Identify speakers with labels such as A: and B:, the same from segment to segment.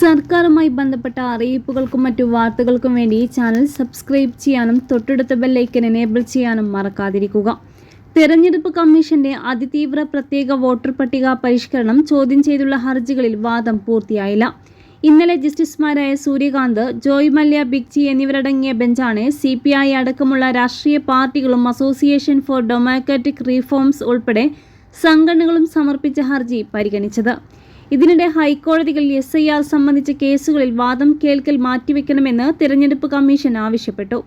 A: സർക്കാരുമായി ബന്ധപ്പെട്ട അറിയിപ്പുകൾക്കും മറ്റു വാർത്തകൾക്കും വേണ്ടി ഈ ചാനൽ സബ്സ്ക്രൈബ് ചെയ്യാനും തൊട്ടടുത്ത ബെല്ലൈക്കൻ എനേബിൾ ചെയ്യാനും മറക്കാതിരിക്കുക. തെരഞ്ഞെടുപ്പ് കമ്മീഷന്റെ അതിതീവ്ര പ്രത്യേക വോട്ടർ പട്ടിക പരിഷ്കരണം ചോദ്യം ചെയ്തുള്ള ഹർജികളിൽ വാദം പൂർത്തിയായില്ല. ഇന്നലെ ജസ്റ്റിസുമാരായ സൂര്യകാന്ത് ജോയ് മല്യ ബിഗ്ജി എന്നിവരടങ്ങിയ ബെഞ്ചാണ് സി പി ഐ അടക്കമുള്ള രാഷ്ട്രീയ പാർട്ടികളും അസോസിയേഷൻ ഫോർ ഡെമോക്രാറ്റിക് റീഫോംസ് ഉൾപ്പെടെ സംഘടനകളും സമർപ്പിച്ച ഹർജി പരിഗണിച്ചത്. ഇതിനിടെ ഹൈക്കോടതികൾ എസ് ഐ ആർ സംബന്ധിച്ച കേസുകളിൽ വാദം കേൾക്കൽ മാറ്റിവെക്കണമെന്ന് തിരഞ്ഞെടുപ്പ് കമ്മീഷൻ ആവശ്യപ്പെട്ടു.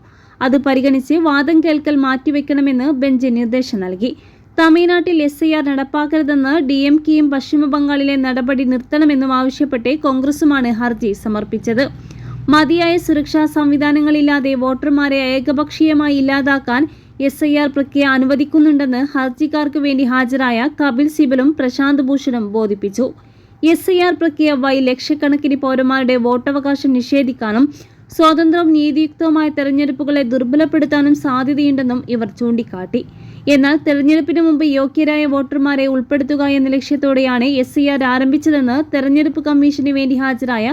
A: അത് പരിഗണിച്ച് വാദം കേൾക്കൽ മാറ്റിവെക്കണമെന്ന് ബെഞ്ച് നിർദ്ദേശം നൽകി. തമിഴ്നാട്ടിൽ എസ് ഐ ആർ നടപ്പാക്കരുതെന്ന് ഡി എം കെയും പശ്ചിമബംഗാളിലെ നടപടി നിർത്തണമെന്നും ആവശ്യപ്പെട്ട് കോൺഗ്രസുമാണ് ഹർജി സമർപ്പിച്ചത്. മതിയായ സുരക്ഷാ സംവിധാനങ്ങളില്ലാതെ വോട്ടർമാരെ ഏകപക്ഷീയമായി ഇല്ലാതാക്കാൻ എസ് ഐ ആർ പ്രക്രിയ അനുവദിക്കുന്നുണ്ടെന്ന് ഹർജിക്കാർക്ക് വേണ്ടി ഹാജരായ കപിൽ സിബലും പ്രശാന്ത് ഭൂഷണും ബോധിപ്പിച്ചു. എസ് ഐ ആർ പ്രക്രിയ വഴി ലക്ഷക്കണക്കിന് പൗരന്മാരുടെ വോട്ടവകാശം നിഷേധിക്കാനും സ്വതന്ത്രവും നീതിയുക്തവുമായ തെരഞ്ഞെടുപ്പുകളെ ദുർബലപ്പെടുത്താനും സാധ്യതയുണ്ടെന്നും ഇവർ ചൂണ്ടിക്കാട്ടി. എന്നാൽ തെരഞ്ഞെടുപ്പിന് മുമ്പ് യോഗ്യരായ വോട്ടർമാരെ ഉൾപ്പെടുത്തുക എന്ന ലക്ഷ്യത്തോടെയാണ് എസ് ഐ ആർ ആരംഭിച്ചതെന്ന് തെരഞ്ഞെടുപ്പ് കമ്മീഷന് വേണ്ടി ഹാജരായ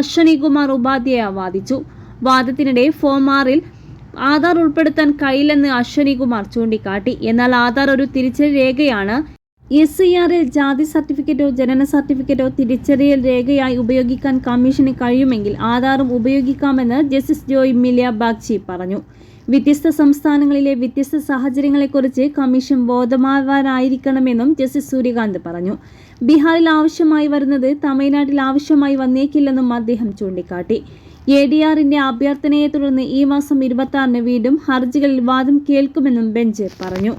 A: അശ്വനി കുമാർ ഉപാധ്യായ വാദിച്ചു. വാദത്തിനിടെ ഫോം ആറിൽ ആധാർ ഉൾപ്പെടുത്താൻ കഴിയില്ലെന്ന് അശ്വനി കുമാർ ചൂണ്ടിക്കാട്ടി. എന്നാൽ ആധാർ ഒരു തിരിച്ചടി രേഖയാണ് എസ് ഐ ആറിൽ ജാതി സർട്ടിഫിക്കറ്റോ ജനന സർട്ടിഫിക്കറ്റോ തിരിച്ചറിയൽ രേഖയായി ഉപയോഗിക്കാൻ കമ്മീഷന് കഴിയുമെങ്കിൽ ആധാറും ഉപയോഗിക്കാമെന്ന് ജസ്റ്റിസ് ജോയ് മിലിയ ബാഗ്ചി പറഞ്ഞു. വ്യത്യസ്ത സംസ്ഥാനങ്ങളിലെ വ്യത്യസ്ത സാഹചര്യങ്ങളെക്കുറിച്ച് കമ്മീഷൻ ബോധമാവാനായിരിക്കണമെന്നും ജസ്റ്റിസ് സൂര്യകാന്ത് പറഞ്ഞു. ബീഹാറിൽ ആവശ്യമായി വരുന്നത് തമിഴ്നാട്ടിൽ ആവശ്യമായി വന്നേക്കില്ലെന്നും അദ്ദേഹം ചൂണ്ടിക്കാട്ടി. എ ഡി ആറിന്റെ അഭ്യർത്ഥനയെ തുടർന്ന് ഈ മാസം ഇരുപത്തി ആറിന് വീണ്ടും ഹർജികളിൽ വാദം കേൾക്കുമെന്നും ബെഞ്ച് പറഞ്ഞു.